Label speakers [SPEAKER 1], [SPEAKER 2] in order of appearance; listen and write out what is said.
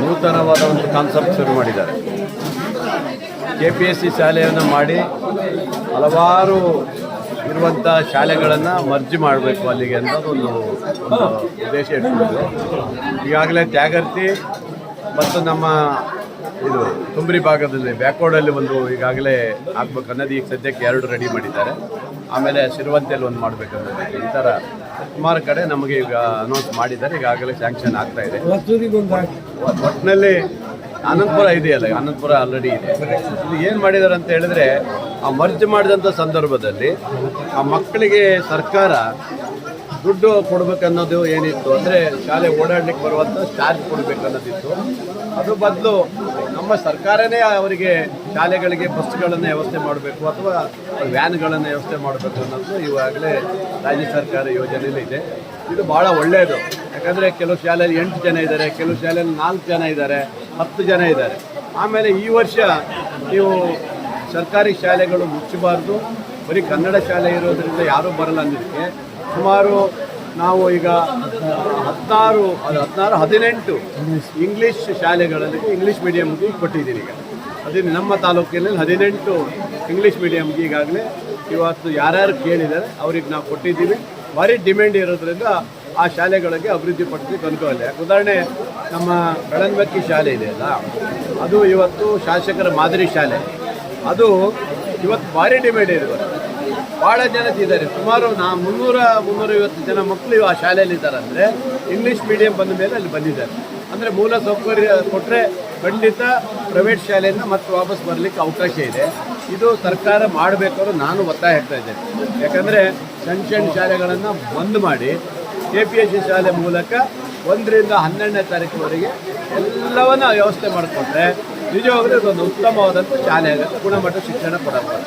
[SPEAKER 1] ನೂತನವಾದ ಒಂದು ಕಾನ್ಸೆಪ್ಟ್ ಶುರು ಮಾಡಿದ್ದಾರೆ. ಕೆ ಪಿ ಎಸ್ ಸಿ ಶಾಲೆಯನ್ನು ಮಾಡಿ ಹಲವಾರು ಇರುವಂಥ ಶಾಲೆಗಳನ್ನು ಮರ್ಜಿ ಮಾಡಬೇಕು ಅಲ್ಲಿಗೆ ಅನ್ನೋದು ಒಂದು ಉದ್ದೇಶ ಇಟ್ಕೊಂಡು ಈಗಾಗಲೇ ತ್ಯಾಗರ್ತಿ ಮತ್ತು ನಮ್ಮ ಇದು ತುಂಬ್ರಿ ಭಾಗದಲ್ಲಿ ಬ್ಯಾಕ್ವರ್ಡಲ್ಲಿ ಒಂದು ಈಗಾಗಲೇ ಆಗ್ಬೇಕು ಅನ್ನೋದು ಈಗ ಸದ್ಯಕ್ಕೆ ಎರಡು ರೆಡಿ ಮಾಡಿದ್ದಾರೆ. ಆಮೇಲೆ ಸಿರುವಂತೆಯಲ್ಲಿ ಒಂದು ಮಾಡಬೇಕು ಅನ್ನೋದು ಈ ಥರ ಸುಮಾರು ಕಡೆ ನಮಗೆ ಈಗ ಅನೌನ್ಸ್ ಮಾಡಿದ್ದಾರೆ. ಈಗಾಗಲೇ ಸ್ಯಾಂಕ್ಷನ್ ಆಗ್ತಾ ಇದೆ. ಒಟ್ಟಿನಲ್ಲಿ ಅನಂತಪುರ ಇದೆಯಲ್ಲ ಅನಂತಪುರ ಆಲ್ರೆಡಿ ಇದೆ. ಇದು ಏನು ಮಾಡಿದ್ದಾರೆ ಅಂತ ಹೇಳಿದ್ರೆ, ಆ ಮರ್ಜ್ ಮಾಡಿದಂಥ ಸಂದರ್ಭದಲ್ಲಿ ಆ ಮಕ್ಕಳಿಗೆ ಸರ್ಕಾರ ದುಡ್ಡು ಕೊಡಬೇಕನ್ನೋದು ಏನಿತ್ತು ಅಂದರೆ ಶಾಲೆ ಓಡಾಡ್ಲಿಕ್ಕೆ ಬರುವಂಥ ಚಾರ್ಜ್ ಕೊಡಬೇಕನ್ನೋದಿತ್ತು. ಅದ್ರ ಅದು ಬದಲು ನಮ್ಮ ಸರ್ಕಾರನೇ ಅವರಿಗೆ ಶಾಲೆಗಳಿಗೆ ಬಸ್ಗಳನ್ನು ವ್ಯವಸ್ಥೆ ಮಾಡಬೇಕು ಅಥವಾ ವ್ಯಾನ್ಗಳನ್ನು ವ್ಯವಸ್ಥೆ ಮಾಡಬೇಕು ಅನ್ನೋದು ಇವಾಗಲೇ ರಾಜ್ಯ ಸರ್ಕಾರ ಯೋಜನೆಯಲ್ಲಿ ಇದೆ. ಇದು ಭಾಳ ಒಳ್ಳೆಯದು ಯಾಕಂದರೆ ಕೆಲವು ಶಾಲೆಯಲ್ಲಿ ಎಂಟು ಜನ ಇದ್ದಾರೆ, ಕೆಲವು ಶಾಲೆಯಲ್ಲಿ ನಾಲ್ಕು ಜನ ಇದ್ದಾರೆ, ಹತ್ತು ಜನ ಇದ್ದಾರೆ. ಆಮೇಲೆ ಈ ವರ್ಷ ನೀವು ಸರ್ಕಾರಿ ಶಾಲೆಗಳು ಮುಚ್ಚಬಾರ್ದು. ಬರೀ ಕನ್ನಡ ಶಾಲೆ ಇರೋದರಿಂದ ಯಾರೂ ಬರಲ್ಲ ಅಂದಿದ್ದಕ್ಕೆ ಸುಮಾರು ನಾವು ಈಗ ಹದಿನಾರು ಅದು ಹದಿನಾರು ಹದಿನೆಂಟು ಇಂಗ್ಲೀಷ್ ಶಾಲೆಗಳಲ್ಲಿ ಇಂಗ್ಲೀಷ್ ಮೀಡಿಯಮ್ಗೆ ಕೊಟ್ಟಿದ್ದೀನಿ ಈಗ. ಅದೇ ನಮ್ಮ ತಾಲೂಕಿನಲ್ಲಿ ಹದಿನೆಂಟು ಇಂಗ್ಲೀಷ್ ಮೀಡಿಯಮ್ಗೆ ಈಗಾಗಲೇ ಇವತ್ತು ಯಾರ್ಯಾರು ಕೇಳಿದ್ದಾರೆ, ಅವ್ರಿಗೆ ನಾವು ಕೊಟ್ಟಿದ್ದೀವಿ. ಭಾರಿ ಡಿಮ್ಯಾಂಡ್ ಇರೋದ್ರಿಂದ ಆ ಶಾಲೆಗಳಿಗೆ ಅಭಿವೃದ್ಧಿ ಪಡಿಸಲಿಕ್ಕೆ ಅನುಕೂಲ ಇದೆ ಉದಾಹರಣೆ, ನಮ್ಮ ಬೆಳನ್ಬಕ್ಕಿ ಶಾಲೆ ಇದೆಯಲ್ಲ ಅದು ಇವತ್ತು ಶಾಸಕರ ಮಾದರಿ ಶಾಲೆ. ಅದು ಇವತ್ತು ಭಾರಿ ಡಿಮ್ಯಾಂಡ್ ಇದೆ. ಭಾಳ ಜನ ಇದ್ದಾರೆ. ಸುಮಾರು ನಾ ಮುನ್ನೂರ, ಮುನ್ನೂರೈವತ್ತು ಜನ ಮಕ್ಕಳು ಆ ಶಾಲೆಯಲ್ಲಿ ಇದ್ದಾರೆ ಅಂದರೆ ಇಂಗ್ಲೀಷ್ ಮೀಡಿಯಂ ಬಂದ ಮೇಲೆ ಅಲ್ಲಿ ಬಂದಿದ್ದಾರೆ. ಅಂದರೆ ಮೂಲ ಸೌಕರ್ಯ ಕೊಟ್ಟರೆ ಖಂಡಿತ ಪ್ರೈವೇಟ್ ಶಾಲೆಯಿಂದ ಮತ್ತೆ ವಾಪಸ್ ಬರಲಿಕ್ಕೆ ಅವಕಾಶ ಇದೆ. ಇದು ಸರ್ಕಾರ ಮಾಡಬೇಕಾದ್ರು ನಾನು ಒತ್ತಾಯ ಹೇಳ್ತಾ ಇದ್ದೇನೆ. ಯಾಕಂದರೆ ಸಣ್ಣ ಸಣ್ಣ ಶಾಲೆಗಳನ್ನು ಬಂದ್ ಮಾಡಿ ಕೆ ಪಿ ಎಸ್ ಸಿ ಶಾಲೆ ಮೂಲಕ ಒಂದರಿಂದ ಹನ್ನೆರಡನೇ ತಾರೀಕಿನವರೆಗೆ ಎಲ್ಲವನ್ನ ವ್ಯವಸ್ಥೆ ಮಾಡಿಕೊಂಡ್ರೆ ನಿಜವಾಗ್ಲೂ ಇದೊಂದು ಉತ್ತಮವಾದಂಥ ಶಾಲೆ ಆಗುತ್ತೆ. ಗುಣಮಟ್ಟ ಶಿಕ್ಷಣ ಕೊಡಬಹುದು